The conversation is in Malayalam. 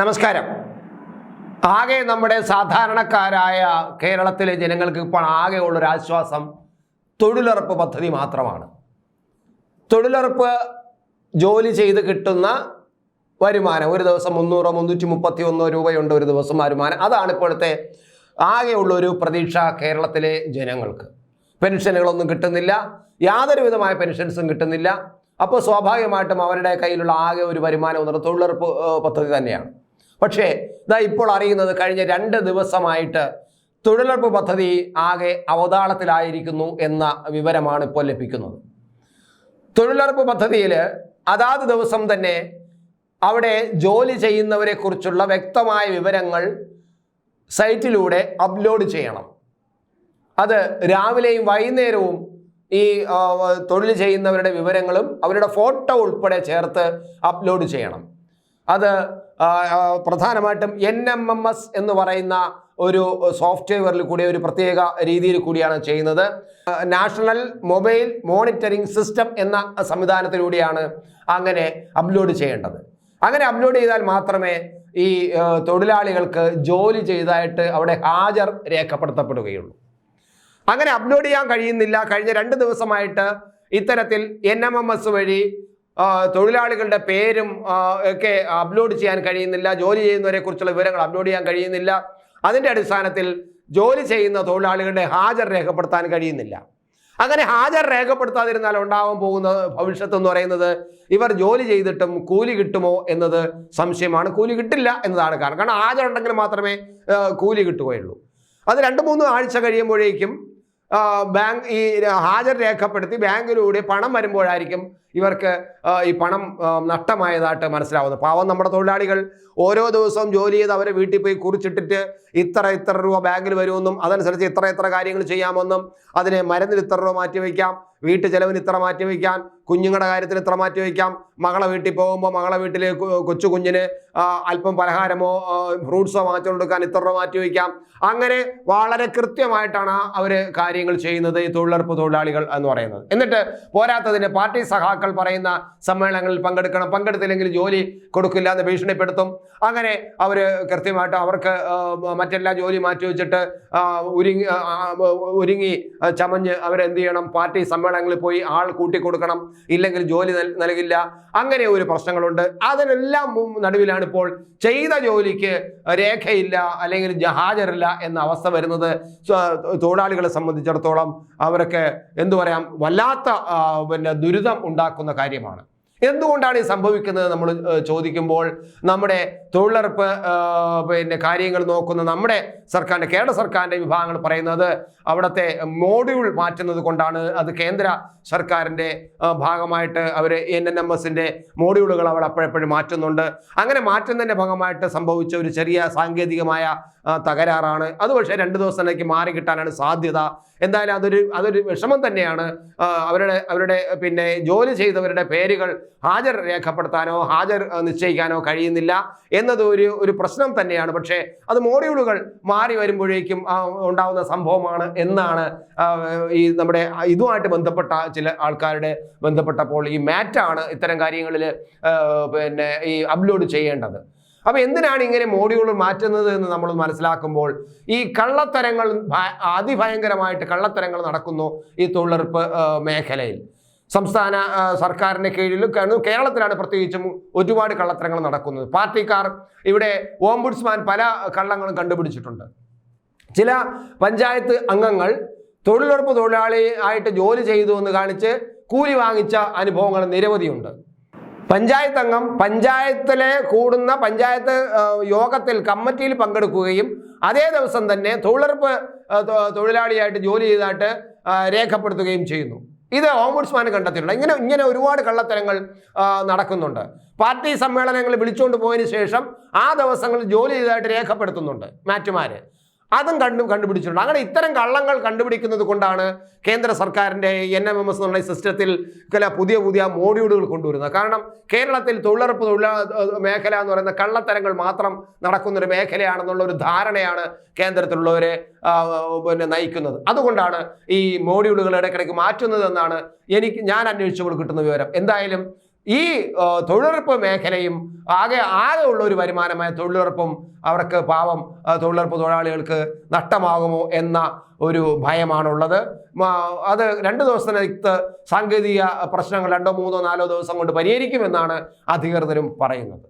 നമസ്കാരം. ആകെ നമ്മുടെ സാധാരണക്കാരായ കേരളത്തിലെ ജനങ്ങൾക്ക് ഇപ്പോൾ ആകെ ഉള്ളൊരു ആശ്വാസം തൊഴിലുറപ്പ് പദ്ധതി മാത്രമാണ്. തൊഴിലുറപ്പ് ജോലി ചെയ്ത് കിട്ടുന്ന വരുമാനം ഒരു ദിവസം മുന്നൂറോ മുന്നൂറ്റി മുപ്പത്തി ഒന്നോ രൂപയുണ്ട് ഒരു ദിവസം വരുമാനം. അതാണ് ഇപ്പോഴത്തെ ആകെയുള്ള ഒരു പ്രതീക്ഷ കേരളത്തിലെ ജനങ്ങൾക്ക്. പെൻഷനുകളൊന്നും കിട്ടുന്നില്ല യാതൊരു വിധമായ പെൻഷൻസും കിട്ടുന്നില്ല. അപ്പോൾ സ്വാഭാവികമായിട്ടും അവരുടെ കയ്യിലുള്ള ആകെ ഒരു വരുമാനം എന്ന് പറയുന്നത് തൊഴിലുറപ്പ് പദ്ധതി തന്നെയാണ്. പക്ഷേ ഇതാ ഇപ്പോൾ അറിയുന്നത് കഴിഞ്ഞ രണ്ട് ദിവസമായിട്ട് തൊഴിലുറപ്പ് പദ്ധതി ആകെ അവതാളത്തിലായിരിക്കുന്നു എന്ന വിവരമാണ് ഇപ്പോൾ ലഭിക്കുന്നത്. തൊഴിലുറപ്പ് പദ്ധതിയിൽ അതാത് ദിവസം തന്നെ അവിടെ ജോലി ചെയ്യുന്നവരെ കുറിച്ചുള്ള വ്യക്തമായ വിവരങ്ങൾ സൈറ്റിലൂടെ അപ്ലോഡ് ചെയ്യണം. അത് രാവിലെയും വൈകുന്നേരവും ഈ തൊഴിൽ ചെയ്യുന്നവരുടെ വിവരങ്ങളും അവരുടെ ഫോട്ടോ ഉൾപ്പെടെ ചേർത്ത് അപ്ലോഡ് ചെയ്യണം. അത് പ്രധാനമായിട്ടും എൻ എം എം എസ് എന്ന് പറയുന്ന ഒരു സോഫ്റ്റ്വെയറിൽ കൂടി ഒരു പ്രത്യേക രീതിയിൽ കൂടിയാണ് ചെയ്യുന്നത്. നാഷണൽ മൊബൈൽ മോണിറ്ററിംഗ് സിസ്റ്റം എന്ന സംവിധാനത്തിലൂടെയാണ് അങ്ങനെ അപ്ലോഡ് ചെയ്യേണ്ടത്. അങ്ങനെ അപ്ലോഡ് ചെയ്താൽ മാത്രമേ ഈ തൊഴിലാളികൾക്ക് ജോലി ചെയ്തതായിട്ട് അവിടെ ഹാജർ രേഖപ്പെടുത്തപ്പെടുകയുള്ളൂ. അങ്ങനെ അപ്ലോഡ് ചെയ്യാൻ കഴിയുന്നില്ല. കഴിഞ്ഞ രണ്ട് ദിവസമായിട്ട് ഇത്തരത്തിൽ എൻ എം എം എസ് വഴി തൊഴിലാളികളുടെ പേരും ഒക്കെ അപ്ലോഡ് ചെയ്യാൻ കഴിയുന്നില്ല ജോലി ചെയ്യുന്നവരെ കുറിച്ചുള്ള വിവരങ്ങൾ അപ്ലോഡ് ചെയ്യാൻ കഴിയുന്നില്ല. അതിന്റെ അടിസ്ഥാനത്തിൽ ജോലി ചെയ്യുന്ന തൊഴിലാളികളുടെ ഹാജർ രേഖപ്പെടുത്താൻ കഴിയുന്നില്ല. അങ്ങനെ ഹാജർ രേഖപ്പെടുത്താതിരുന്നാൽ ഉണ്ടാവാൻ പോകുന്ന ഭവിഷ്യത്ത് എന്ന് പറയുന്നത് ഇവർ ജോലി ചെയ്തിട്ടും കൂലി കിട്ടുമോ എന്നത് സംശയമാണ്. കൂലി കിട്ടില്ല എന്നതാണ് കാരണം. കാരണം ഹാജർ ഉണ്ടെങ്കിൽ മാത്രമേ കൂലി കിട്ടുകയുള്ളൂ. അത് രണ്ട് മൂന്ന് ആഴ്ച കഴിയുമ്പോഴേക്കും ബാങ്ക് ഈ ഹാജർ രേഖപ്പെടുത്തി ബാങ്കിലൂടെ പണം വരുമ്പോഴായിരിക്കും ഇവർക്ക് ഈ പണം നഷ്ടമായതായിട്ട് മനസ്സിലാവുന്നത്. പാവം നമ്മുടെ തൊഴിലാളികൾ ഓരോ ദിവസവും ജോലി ചെയ്ത് അവരെ വീട്ടിൽ പോയി കുറിച്ചിട്ടിട്ട് ഇത്ര ഇത്ര രൂപ ബാങ്കിൽ വരുമെന്നും അതനുസരിച്ച് ഇത്ര ഇത്ര കാര്യങ്ങൾ ചെയ്യാമെന്നും അതിനെ മരുന്നിൽ ഇത്ര രൂപ മാറ്റി വയ്ക്കാം വീട്ടു ചെലവിന് ഇത്ര മാറ്റി വയ്ക്കാം കുഞ്ഞുങ്ങളുടെ കാര്യത്തിൽ ഇത്ര മാറ്റി വയ്ക്കാം. മകളെ വീട്ടിൽ പോകുമ്പോൾ മകളെ വീട്ടിൽ കൊച്ചു കുഞ്ഞിന് അല്പം പലഹാരമോ ഫ്രൂട്ട്സോ വാങ്ങിച്ചു കൊടുക്കാൻ ഇത്ര രൂപ മാറ്റി വയ്ക്കാം. അങ്ങനെ വളരെ കൃത്യമായിട്ടാണ് അവർ കാര്യങ്ങൾ ചെയ്യുന്നത് ഈ തൊഴിലുറപ്പ് തൊഴിലാളികൾ എന്ന് പറയുന്നത്. എന്നിട്ട് പോരാത്തതിന് പാർട്ടി സഹാക്കൾ പറയുന്ന സമ്മേളനങ്ങളിൽ പങ്കെടുക്കണം. പങ്കെടുത്തില്ലെങ്കിൽ ജോലി കൊടുക്കില്ല എന്ന് ഭീഷണിപ്പെടുത്തും. അങ്ങനെ അവർ കൃത്യമായിട്ട് അവർക്ക് മറ്റെല്ലാ ജോലി മാറ്റി വെച്ചിട്ട് ഒരുങ്ങി ഒരുങ്ങി ചമഞ്ഞ് അവരെന്ത് ചെയ്യണം? പാർട്ടി സമ്മേളനങ്ങളിൽ പോയി ആൾ കൂട്ടിക്കൊടുക്കണം. ഇല്ലെങ്കിൽ ജോലി നൽകില്ല. അങ്ങനെ ഒരു പ്രശ്നങ്ങളുണ്ട്. അതിനെല്ലാം നടുവിലാണ് ഇപ്പോൾ ചെയ്ത ജോലിക്ക് രേഖയില്ല അല്ലെങ്കിൽ ഹാജരില്ല എന്ന അവസ്ഥ വരുന്നത്. തൊഴിലാളികളെ സംബന്ധിച്ചിടത്തോളം അവരൊക്കെ എന്തു പറയാം? വല്ലാത്ത പിന്നെ ദുരിതം ഉണ്ടാക്കുന്ന കാര്യമാണ്. എന്തുകൊണ്ടാണ് ഈ സംഭവിക്കുന്നത് നമ്മൾ ചോദിക്കുമ്പോൾ നമ്മുടെ തൊഴിലുറപ്പ് പിന്നെ കാര്യങ്ങൾ നോക്കുന്ന നമ്മുടെ സർക്കാരിന്റെ കേരള സർക്കാരിന്റെ വിഭാഗങ്ങൾ പറയുന്നത് അവിടുത്തെ മോഡ്യൂൾ മാറ്റുന്നത് കൊണ്ടാണ്. അത് കേന്ദ്ര സർക്കാരിന്റെ ഭാഗമായിട്ട് അവർ എൻ എൻ എം എസിന്റെ മോഡ്യൂളുകൾ അവർ അപ്പോഴെപ്പോഴും മാറ്റുന്നുണ്ട്. അങ്ങനെ മാറ്റുന്നതിന്റെ ഭാഗമായിട്ട് സംഭവിച്ച ഒരു ചെറിയ സാങ്കേതികമായ തകരാറാണ്. അത് പക്ഷേ രണ്ട് ദിവസത്തേക്ക് മാറി കിട്ടാനാണ് സാധ്യത. എന്തായാലും അതൊരു അതൊരു വിഷമം തന്നെയാണ്. അവരുടെ അവരുടെ പിന്നെ ജോലി ചെയ്തവരുടെ പേരുകൾ ഹാജർ രേഖപ്പെടുത്താനോ ഹാജർ നിശ്ചയിക്കാനോ കഴിയുന്നില്ല എന്നത് ഒരു ഒരു പ്രശ്നം തന്നെയാണ്. പക്ഷേ അത് മോഡ്യൂളുകൾ മാറി വരുമ്പോഴേക്കും ഉണ്ടാവുന്ന സംഭവമാണ് എന്നാണ് ഈ നമ്മുടെ ഇതുമായിട്ട് ബന്ധപ്പെട്ട ചില ആൾക്കാരുടെ ബന്ധപ്പെട്ടപ്പോൾ ഈ മാറ്റാണ് ഇത്തരം കാര്യങ്ങളിൽ പിന്നെ ഈ അപ്ലോഡ് ചെയ്യേണ്ടത്. അപ്പോൾ എന്തിനാണ് ഇങ്ങനെ മോഡ്യൂൾ മാറ്റുന്നത് എന്ന് നമ്മൾ മനസ്സിലാക്കുമ്പോൾ ഈ കള്ളത്തരങ്ങൾ അതിഭയങ്കരമായിട്ട് കള്ളത്തരങ്ങൾ നടക്കുന്നു ഈ തൊഴിലുറപ്പ് മേഖലയിൽ. സംസ്ഥാന സർക്കാരിന്റെ കീഴിലും കേരളത്തിലാണ് പ്രത്യേകിച്ചും ഒരുപാട് കള്ളത്തരങ്ങൾ നടക്കുന്നത്. പാർട്ടിക്കാർ ഇവിടെ ഓംബുഡ്സ്മാൻ പല കള്ളങ്ങളും കണ്ടുപിടിച്ചിട്ടുണ്ട്. ചില പഞ്ചായത്ത് അംഗങ്ങൾ തൊഴിലുറപ്പ് തൊഴിലാളി ആയിട്ട് ജോലി ചെയ്തു എന്ന് കാണിച്ച് കൂലി വാങ്ങിച്ച അനുഭവങ്ങൾ നിരവധിയുണ്ട്. പഞ്ചായത്ത് അംഗം പഞ്ചായത്തിലെ കൂടുന്ന പഞ്ചായത്ത് യോഗത്തിൽ കമ്മിറ്റിയിൽ പങ്കെടുക്കുകയും അതേ ദിവസം തന്നെ തൊഴിലുറപ്പ് തൊഴിലാളിയായിട്ട് ജോലി ചെയ്തതായിട്ട് രേഖപ്പെടുത്തുകയും ചെയ്യുന്നു. ഇത് ഓംബുഡ്സ്മാനെ കണ്ടെത്തിയിട്ടുണ്ട്. ഇങ്ങനെ ഇങ്ങനെ ഒരുപാട് കള്ളത്തരങ്ങൾ നടക്കുന്നുണ്ട്. പാർട്ടി സമ്മേളനങ്ങൾ വിളിച്ചുകൊണ്ട് പോയതിന് ശേഷം ആ ദിവസങ്ങളിൽ ജോലി ചെയ്തതായിട്ട് രേഖപ്പെടുത്തുന്നുണ്ട് മാറ്റുമാര്. അതും കണ്ടും കണ്ടുപിടിച്ചിട്ടുണ്ട്. അങ്ങനെ ഇത്തരം കള്ളങ്ങൾ കണ്ടുപിടിക്കുന്നത് കൊണ്ടാണ് കേന്ദ്ര സർക്കാരിന്റെ എൻ എം എം എസ് എന്നുള്ള സിസ്റ്റത്തിൽ ചില പുതിയ പുതിയ മോഡ്യൂളുകൾ കൊണ്ടുവരുന്നത്. കാരണം കേരളത്തിൽ തൊഴിലുറപ്പ് തൊഴിലാ മേഖല എന്ന് പറയുന്ന കള്ളത്തരങ്ങൾ മാത്രം നടക്കുന്നൊരു മേഖലയാണെന്നുള്ള ഒരു ധാരണയാണ് കേന്ദ്രത്തിലുള്ളവരെ പിന്നെ നയിക്കുന്നത്. അതുകൊണ്ടാണ് ഈ മോഡ്യൂളുകൾ ഇടയ്ക്കിടയ്ക്ക് മാറ്റുന്നതെന്നാണ് എനിക്ക് ഞാൻ അന്വേഷിച്ചപ്പോൾ കിട്ടുന്ന വിവരം. എന്തായാലും ഈ തൊഴിലുറപ്പ് മേഖലയും ആകെ ആകെ ഉള്ള ഒരു വരുമാനമായ തൊഴിലുറപ്പും അവർക്ക് പാവം തൊഴിലുറപ്പ് തൊഴിലാളികൾക്ക് നഷ്ടമാകുമോ എന്ന ഒരു ഭയമാണുള്ളത്. അത് രണ്ട് ദിവസത്തിനകത്ത് സാങ്കേതിക പ്രശ്നങ്ങൾ രണ്ടോ മൂന്നോ നാലോ ദിവസം കൊണ്ട് പരിഹരിക്കുമെന്നാണ് അധികൃതരും പറയുന്നത്.